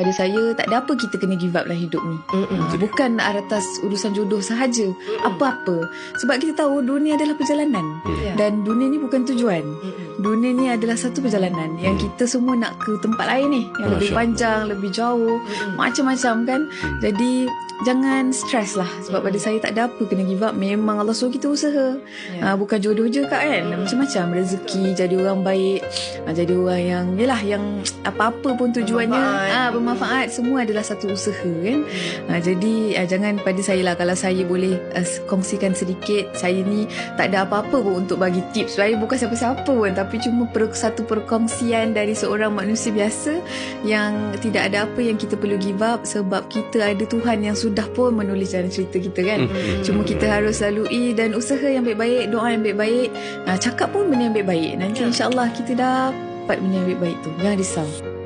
Pada saya tak ada apa kita kena give up dalam hidup ni. Mm-mm. Ha, bukan atas urusan jodoh sahaja. Apa-apa. Sebab kita tahu dunia adalah perjalanan. Ya. Dan dunia ni bukan tujuan. Mm-mm. Dunia ni adalah satu perjalanan yang kita semua nak ke tempat lain ni. Yang lebih Masya panjang, lebih jauh. Mm-mm. Macam-macam kan. Jadi jangan stres lah. Sebab pada saya tak ada apa kena give up. Memang Allah suruh kita usaha. Ya. Ha, bukan jodoh je kak kan. Macam-macam rezeki, jadi orang baik. Ha, jadi orang yang, yelah yang apa-apa pun tujuannya. Bermanfaat. Ah bermanfaat. Semua adalah satu usaha kan. Ha, jadi uh, jangan pada saya lah kalau saya boleh uh, kongsikan sedikit saya ni tak ada apa-apa pun untuk bagi tips saya bukan siapa-siapa pun tapi cuma per, satu perkongsian dari seorang manusia biasa yang tidak ada apa yang kita perlu give up sebab kita ada Tuhan yang sudah pun menulis dalam cerita kita kan Mm-mm. Cuma kita harus lalui dan usaha yang baik-baik, doa yang baik-baik, uh, cakap pun benda yang baik-baik. Nanti Ya. insyaAllah kita dapat benda yang baik-baik tu. Jangan risau.